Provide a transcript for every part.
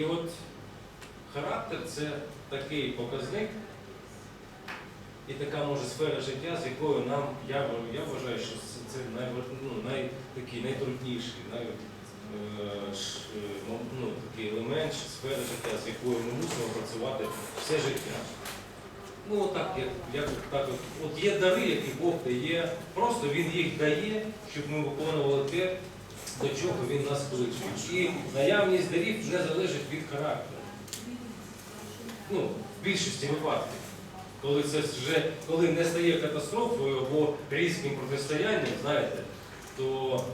І от характер це такий показник і така може сфера життя, з якою нам, я, я вважаю, що це, най, ну, най, такий найтрудніший, най, е, е, ну, такий елемент, сфера життя, з якою ми мусимо працювати все життя. Ну, отак, як, як так от, от є дари, які Бог дає, просто Він їх дає, щоб ми виконували те, до чого він нас кличе. І наявність дарів не залежить від характеру. Ну, в більшості випадків. Коли це вже коли не стає катастрофою або різким протистоянням, знаєте, то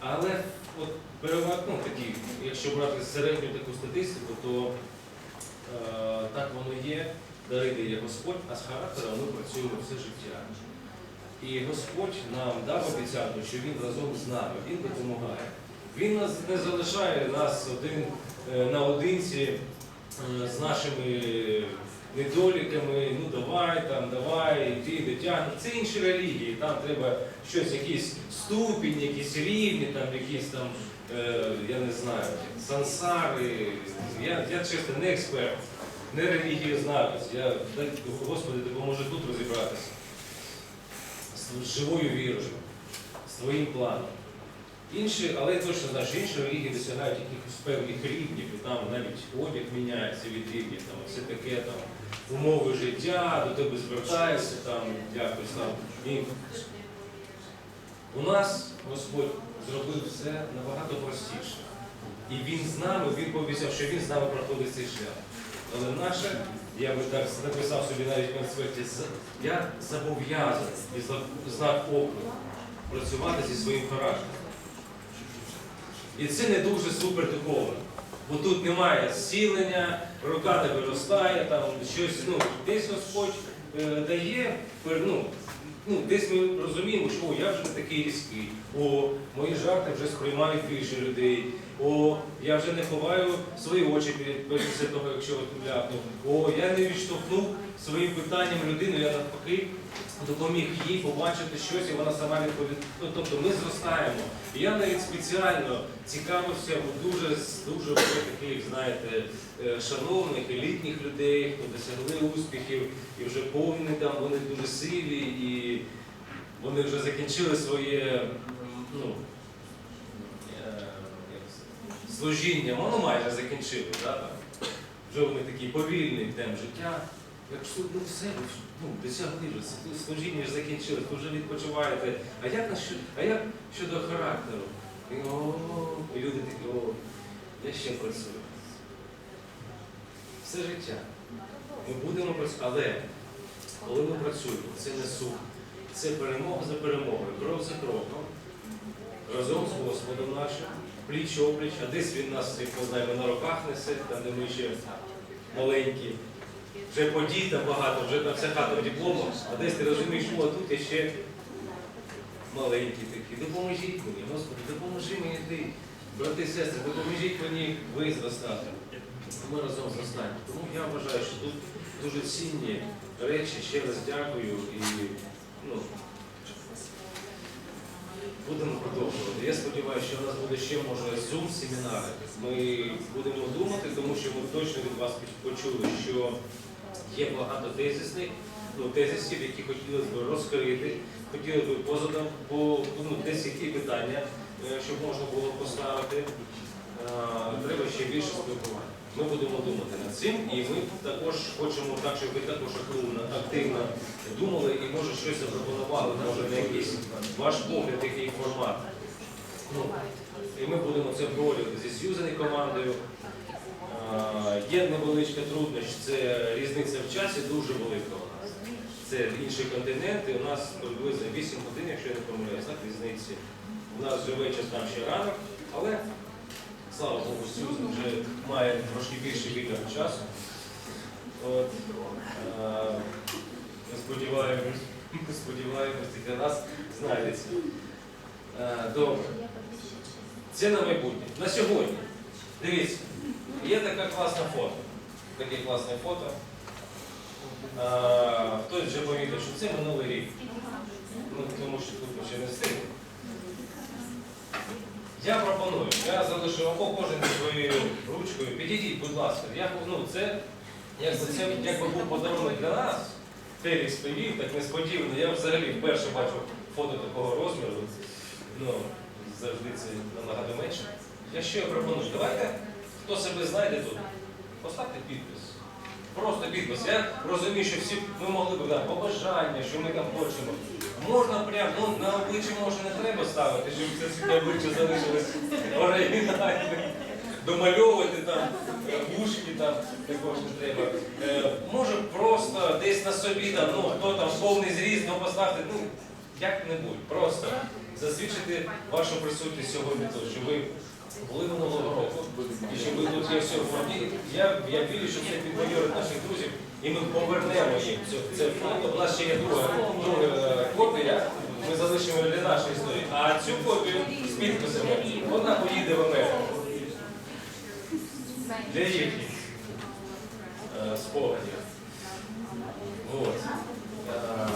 але от переваг, ну, такі, якщо брати середню таку статистику, то е, так воно є, дари дає Господь, а з характером ми працюємо все життя. І Господь нам дав обіцянку, що Він разом з нами, Він допомагає. Він нас не залишає нас один е, наодинці е, з нашими недоліками, ну давай, там, давай, ти дотягни. Це інші релігії, там треба щось, якийсь ступінь, якісь рівні, там, якісь там, е, я не знаю, сансари. Я, я чесно не експерт, не релігієзнавець. Я, Господи, допоможи тут розібратися з живою вірою, з твоїм планом. Інші, але точно знаю, інші релігії досягають якихось певних рівнів, і там навіть одяг міняється від рівнів, там все таке там умови життя, до тебе звертаються, там якось там. І у нас Господь зробив все набагато простіше. І Він з нами, Він пообіцяв, що Він з нами проходить цей шлях. Але наше, я би так написав собі навіть в конспекті, я зобов'язаний і знак оклику працювати зі своїм характером. І це не дуже супер духовно. Бо тут немає зцілення, рука не виростає, там щось, ну, десь Господь е, дає, ну, ну, десь ми розуміємо, що о, я вже не такий різкий, о, мої жарти вже сприймають більше людей, о, я вже не ховаю свої очі пі- після того, якщо ляпнув, о, я не відштовхнув своїм питанням людину, я навпаки допоміг їй побачити щось, і вона сама відповідає. Ну, тобто ми зростаємо. І я навіть спеціально цікавився у дуже, дуже таких, знаєте, е, шановних, елітних людей, хто досягли успіхів, і вже повні там, вони дуже силі, і вони вже закінчили своє ну, це, служіння, ну майже закінчили, да, вже вони такий повільний темп життя. Якщо ну все, ну, досягли вже, служіння ж закінчили, ви вже відпочиваєте. А як, а як щодо характеру? І, о, і люди такі, о, я ще працюю. Все життя. Ми будемо працювати, але коли ми працюємо, це не сух, це перемога за перемогою, крок за кроком, разом з Господом нашим, пліч опліч, а десь він нас, як на руках несе, там де ми ще маленькі. Вже подій там багато, вже там вся хата в дипломах, а десь ти розумієш, о, а тут я ще маленькі такі. Допоможіть мені, Господи, допоможи мені ти, брати і сестри, допоможіть мені ви зростати. Ми разом зростаємо. Тому я вважаю, що тут дуже цінні речі. Ще раз дякую і ну, будемо продовжувати. Я сподіваюся, що у нас буде ще може зум семінари. Ми будемо думати, тому що ми точно від вас почули, що є багато тезисних, ну, тезисів, які хотілося б розкрити, хотіли б позадам, бо ну, десь які питання, е, щоб можна було поставити. Е, Треба ще більше спілкування. Ми будемо думати над цим, і ми також хочемо так, щоб ви також активно, думали і може щось запропонували, може на якийсь ваш погляд, який формат. Ну, і ми будемо це обговорювати зі Сьюзані командою. Е, Є невеличка трудність, це різниця в часі дуже велика у нас. Це інші континенти, у нас приблизно 8 годин, якщо я не помиляюсь, так, різниці. У нас вже вечір там ще ранок, але слава Богу, Сьюзан вже має трошки більше вільного часу. От, е, сподіваємось, сподіваємось, і для нас знайдеться. Е, Добре. Це на майбутнє. На сьогодні. Дивіться, є така класна фото. Таке класне фото. А, хтось вже помітив, що це минулий рік. Ну, тому що тут ще не встигли. Я пропоную, я залишу або кожен своєю ручкою. Підійдіть, будь ласка. Я, ну, це, якби, це якби був подарунок для нас. Терік привів, так несподівано. Я взагалі вперше бачу фото такого розміру. Ну, завжди це набагато менше. Я що я пропоную? Давайте, хто себе знайде тут, поставте підпис. Просто підпис. Я розумію, що всі ми могли б да, побажання, що ми там хочемо. Можна прям, ну на обличчя може не треба ставити, щоб це світле обличчя залишилось оригінальним. Домальовувати там е, вушки там також не треба. Е, може просто десь на собі там, ну хто там повний зріст, ну поставте, ну як-небудь, просто засвідчити вашу присутність сьогодні тут, що ви були минулого року, і що ви тут є сьогодні. Я, я вірю, що це підбадьорить наших друзів, і ми повернемо їм це, фото. У нас ще є друга, друга е, копія, ми залишимо для нашої історії. А цю копію з підписами, вона поїде в Америку для їхніх е, спогадів. Вот. Е,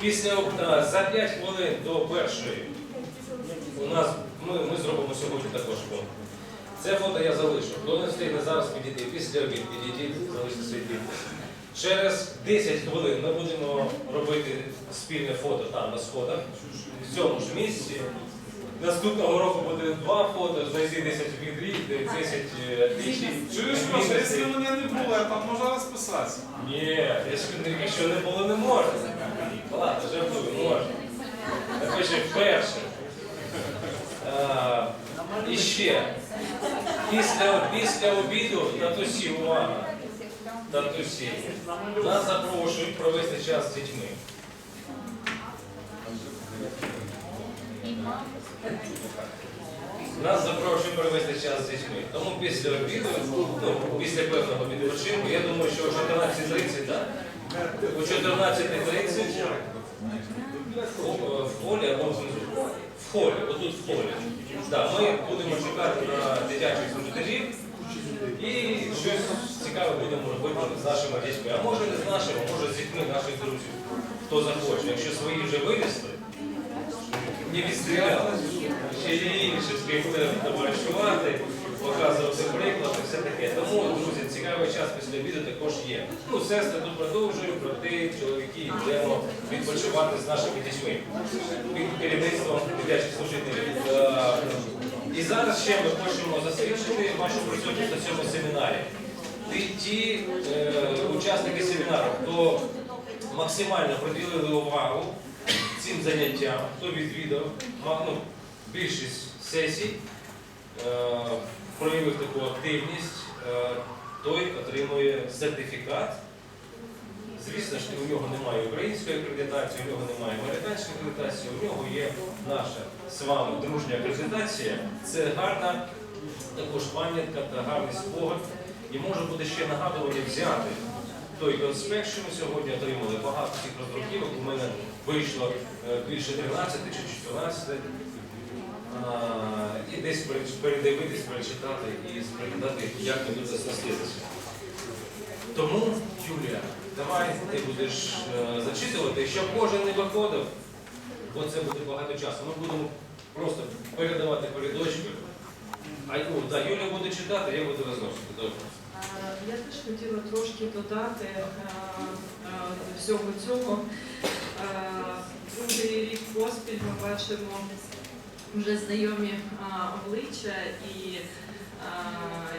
Після за 5 хвилин до першої у нас ми, ми зробимо сьогодні також фото. Це фото я залишу. Хто не встигне зараз підійти, після обід підійдіть, залиште свій підпис. Через 10 хвилин ми будемо робити спільне фото там на сходах, в цьому ж місці. Наступного року буде два фото, знайти 10 відрій, 10 е, двічі. Чуєш, Маша, якщо мене не було, я там можна розписатися. Ні, якщо не було, не можна. Ладно, жартую, можна. Напиши перше. І ще. Після, після обіду татусі, увага. Татусі. Нас запрошують провести час з дітьми. Нас запрошують провести час з дітьми. Тому після обіду, ну, після певного відпочинку, я думаю, що о 14.30, так? О 14.30 в холі або внизу. В холі, отут в полі. Да, ми будемо чекати на дитячих служителів і щось цікаве будемо робити з нашими дітьми. А може не з нашими, може з дітьми наших друзів. Хто захоче. Якщо свої вже винесли, не відстріляли. Ще є інші, з ким буде товаришувати, показувати приклад і все таке. Тому, друзі, цікавий час після обіду також є. Ну, сестри тут продовжують, брати, чоловіки, йдемо відпочивати з нашими дітьми під керівництвом дитячих служителів. Е, І зараз ще ми хочемо засвідчити вашу присутність на цьому семінарі. Ті, ті е, учасники семінару, хто максимально приділили увагу цим заняттям, хто відвідав ну, більшість сесій, е, проявив таку активність, е, той отримує сертифікат. Звісно ж, у нього немає української акредитації, у нього немає американської акредитації, у нього є наша з вами дружня акредитація. Це гарна також пам'ятка та гарний спогад. І може буде ще нагадування взяти той конспект, що ми сьогодні отримали. Багато цих роздруківок. У мене вийшло е, більше 13 чи 14. І десь пере- передивитись, перечитати і спригадати, як ми тут заснастилися. Тому, Юлія, давай ти будеш е, зачитувати, щоб кожен не виходив, бо це буде багато часу. Ми будемо просто передавати передочки. А да, Юлія буде читати, я буду розносити. Добре. Е, Я теж хотіла трошки додати е, е, до всього цього. Другий рік поспіль ми бачимо вже знайомі обличчя, і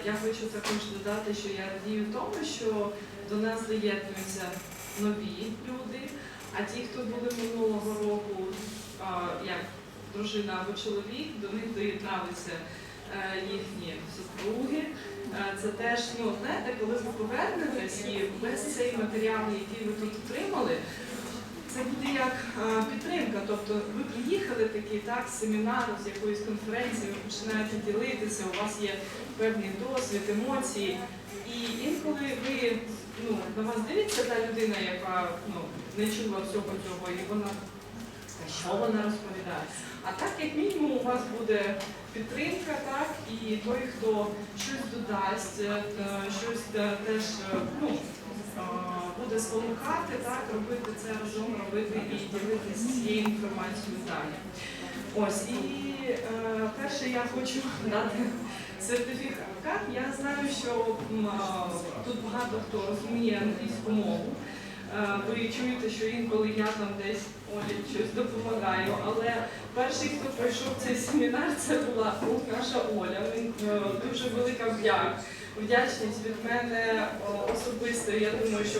я хочу також додати, що я радію тому, що до нас доєднуються нові люди, а ті, хто були минулого року, як дружина або чоловік, до них доєдналися е, їхні супруги. Е, Це теж, ну, знаєте, коли ви повернетесь і весь цей матеріал, який ви тут отримали, це буде як е, підтримка. Тобто ви приїхали такий так, з семінару, з якоїсь конференції, ви починаєте ділитися, у вас є певний досвід, емоції. І інколи ви ну, на вас дивиться та людина, яка ну, не чула всього цього, і вона «А що вона розповідає. А так, як мінімум, у вас буде підтримка, так, і той, хто щось додасть, е, щось теж е, ну, буде спонукати, так, робити це разом, робити і ділитися цією інформацією далі. Ось, і е, я хочу дати сертифікат. Я знаю, що м, тут багато хто розуміє англійську мову. Е, Ви чуєте, що інколи я там десь Олі щось допомагаю, але перший, хто пройшов цей семінар, це була наша Оля. Він, е, Дуже велика вдяк. Вдячність від мене особисто. Я думаю, що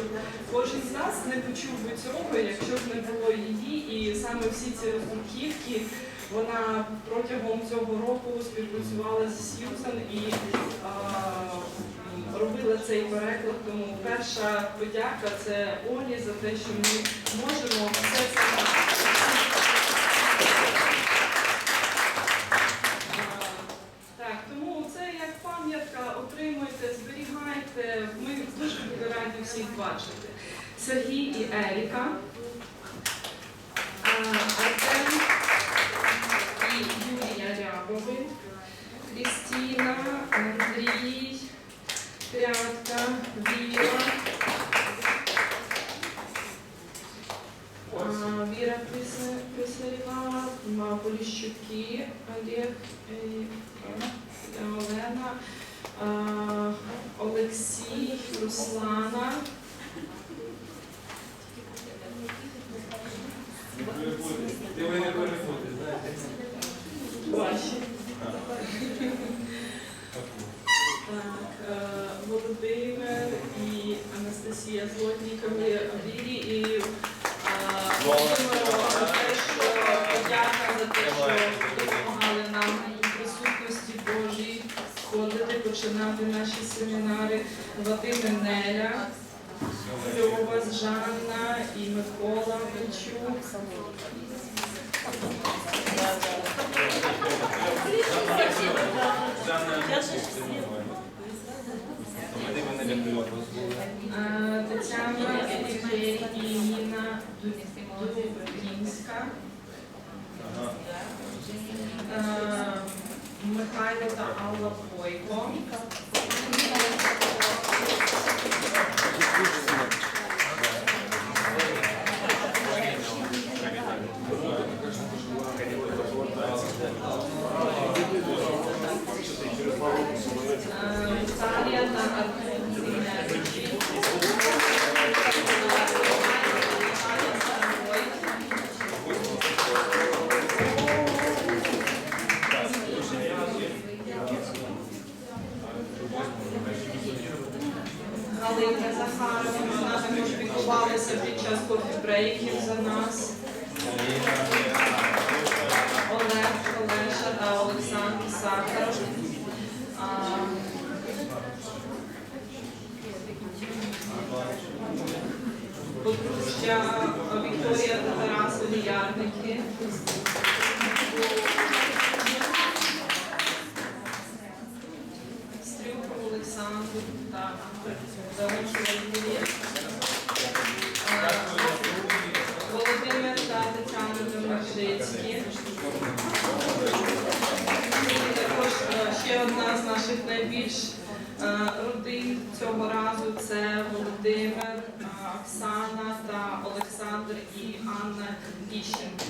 кожен з нас не почув би цього, якщо б не було її. І саме всі ці роздруківки вона протягом цього року співпрацювала з Сьюзан і а, робила цей переклад. Тому перша подяка це Олі за те, що ми можемо все це. А, Так, тому це як пам'ятка, отримуйте, зберігайте. Ми дуже були раді всіх бачити. Сергій і Еріка. Руслана. Ти ви не перепутайте, знаєте. something. Олександр та Данило Юлія. Е, Володимир та Тетяна Домашицькі. І також е, ще одна з наших найбільш е, родин цього разу це Володимир, е, Оксана та Олександр і Анна Іщенко.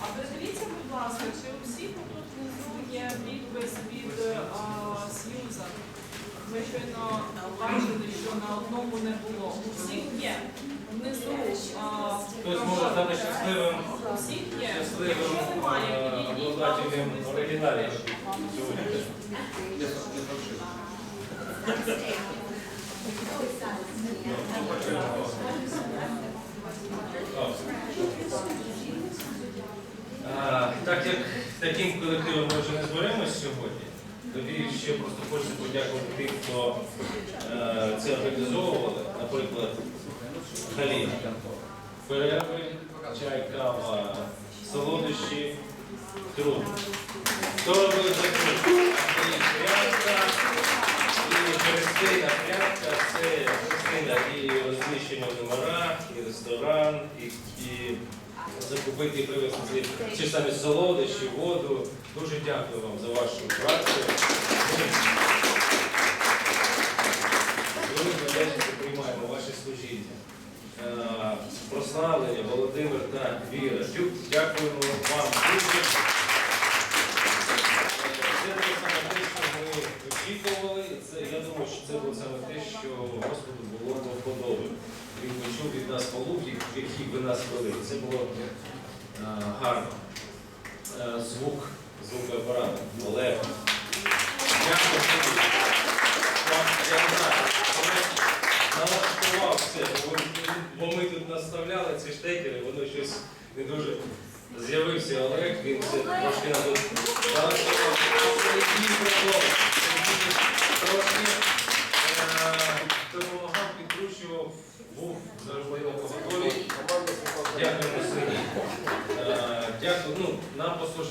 А передивіться, будь ласка, чи у всіх тут внизу є підпис від е, Сьюза? Ми щойно бачили, що на одному не було. У всіх є. Внизу а, Хтось може стати щасливим, у всіх є. щасливим Якщо немає, е, підійдіть. обладателем оригіналів сьогодні. Так як таким колективом ми вже не зберемось сьогодні, тоді ще просто хочеться подякувати тим, хто е, це організовували, наприклад, Халіна. Перерви, чай, кава, солодощі, труд. Хто робив закрутку? Андрій і через це напрямка, це частина і розміщення в номерах, і ресторан, і, і закупити і привезти чи самі солодощі, воду. Дуже дякую вам за вашу працю. Ми приймаємо ваше служіння. Е, Прославлення, Володимир та Віра. Дякуємо вам дуже. Це те саме те, що ми очікували. і Це, я думаю, що це було саме те, що Господу було до вподоби. Він почув від нас полух, які ви нас вели. Це було е, гарно. Е, звук, звукоапарат, Олег. Дякую Я не знаю, налаштував все, бо ми- тут наставляли ці штекери, воно щось не дуже з'явився Олег, він це трошки налаштував. Трошки е, допомагав, підкручував, був завжди на поготові. Дякуємо Сергій. Е, Дякую. Ну,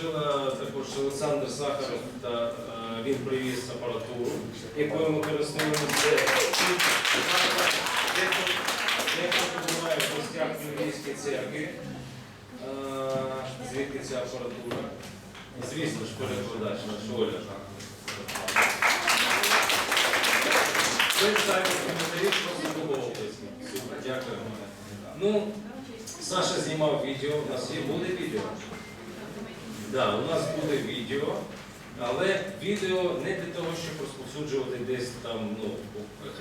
нам також Олександр Сахаров, та е, він привіз апаратуру, якою ми користуємося. Дехто буває в гостях в Львівській церкві. Е, Звідки ця апаратура? Звісно ж, перекладач наш Оля. Обласні. Супер, дякуємо. Ну, Саша знімав відео, у нас є буде відео. Да, у нас буде відео, але відео не для того, щоб розповсюджувати десь там, ну,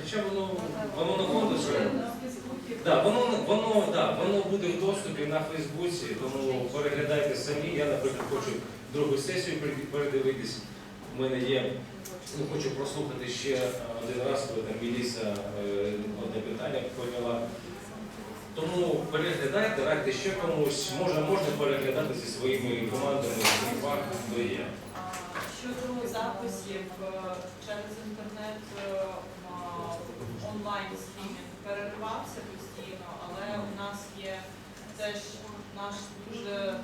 хоча воно, воно на конкурсі. Да, воно, воно, да, воно буде в доступі на Фейсбуці, тому переглядайте самі. Я, наприклад, хочу другу сесію передивитись. У мене є, ну, хочу прослухати ще один раз, коли там Міліса е, одне питання повела. Тому переглядайте, радьте ще комусь, може, можна переглядати зі своїми командами групах, хто є. Щодо записів е, через інтернет е, онлайн стрімінг переривався постійно, але у нас є теж наш дуже е,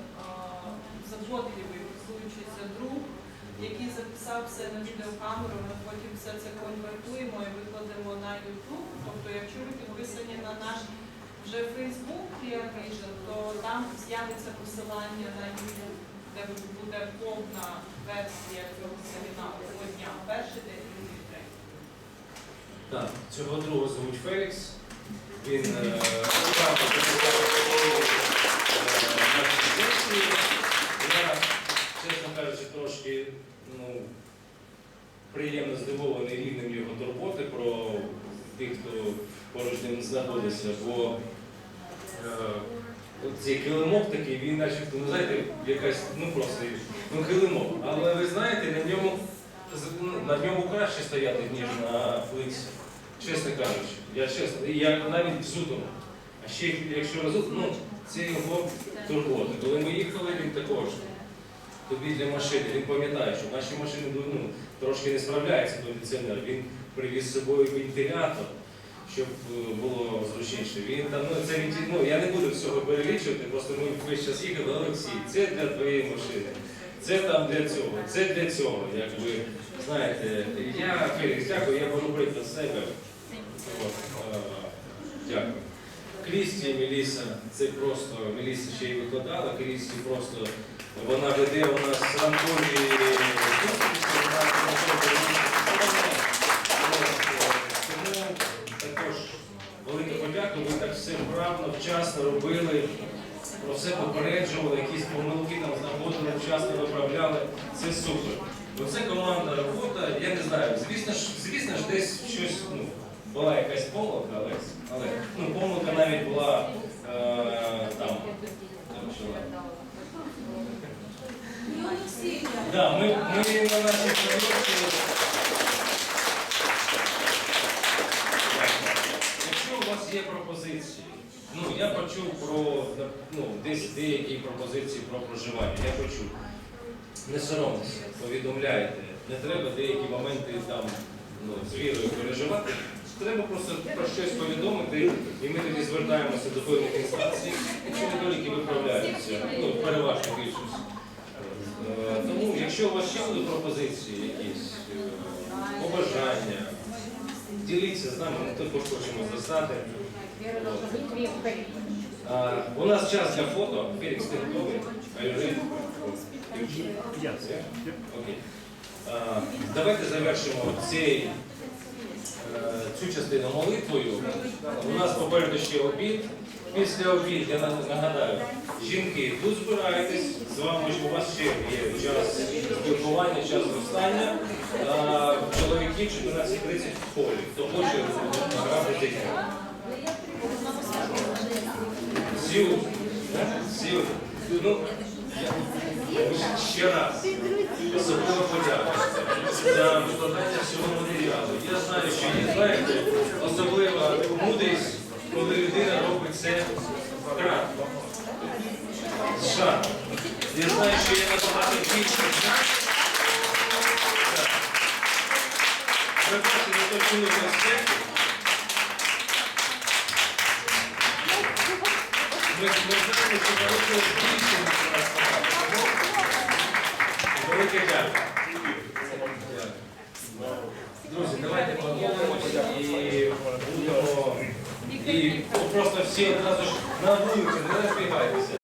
заботливий піклуючийся друг, який записав все на відеокамеру. Ми потім все це конвертуємо і викладемо на YouTube. Тобто, якщо ви підписані на наш вже Facebook Clear Vision, то там з'явиться посилання на YouTube, де буде повна версія цього семінару цього дня. Перший день, другий, третій. Так, цього другого звуть Фелікс. Він е, свої е, сесії. Я, чесно кажучи, трошки ну, приємно здивований рівнем його турботи про тих, хто поруч ним знаходиться, бо цей килимок такий, він начебто, ну знаєте, якась, ну просто, ну килимок. Але ви знаєте, на ньому, ну, на ньому краще стояти, ніж на фликсі. Чесно кажучи, я чесно, я навіть взутому. А ще якщо розут, ну це його турбота. Коли ми їхали, він також тобі для машини. Він пам'ятає, що наші машини ну, трошки не справляються до кондиціонер. Він привіз з собою вентилятор, щоб е, було зручніше. Він там, ну це ну я не буду всього перелічувати, просто ми весь час їхали, Олексій, це для твоєї машини. Це там для цього, це для цього. Якби знаєте, я Фелікс, дякую, я беру приклад з себе. От, е, Дякую. Крісті Меліса, це просто Меліса ще й викладала. Крісті просто вона веде у нас ранкові зустрічі, робили, про все попереджували, якісь помилки там знаходили, вчасно виправляли. Це супер. Бо це командна робота, я не знаю, звісно ж, звісно ж, десь щось, ну, була якась помилка, але, але ну, помилка навіть була е, там. там Да, ми, ми на нашій проєкті. Якщо у вас є пропозиції, ну я почув про ну, десь деякі пропозиції про проживання. Я почув. Не соромтеся, повідомляйте. Не треба деякі моменти там ну, з вірою переживати. Треба просто про щось повідомити, і ми тоді звертаємося до певних інстанцій, якщо недоліки виправляються, ну, переважно більшість. Е, Тому, якщо у вас ще будуть пропозиції якісь, е, побажання, діліться з нами, ми також хочемо застати. А, у нас час для фото. Фелікс, ти готовий? Окей. Давайте завершимо цей, е, цю частину молитвою. У нас попереду ще обід. Після обід, я нагадаю, жінки, тут збирайтесь, з вами у вас ще є час спілкування, час зростання. Чоловіки 14.30 в холі. Хто хоче грати дітьми. Сіл, сіл, ну, ще раз. Особливо подяка за викладання всього матеріалу. Я знаю, що є, знаєте, особлива мудрість,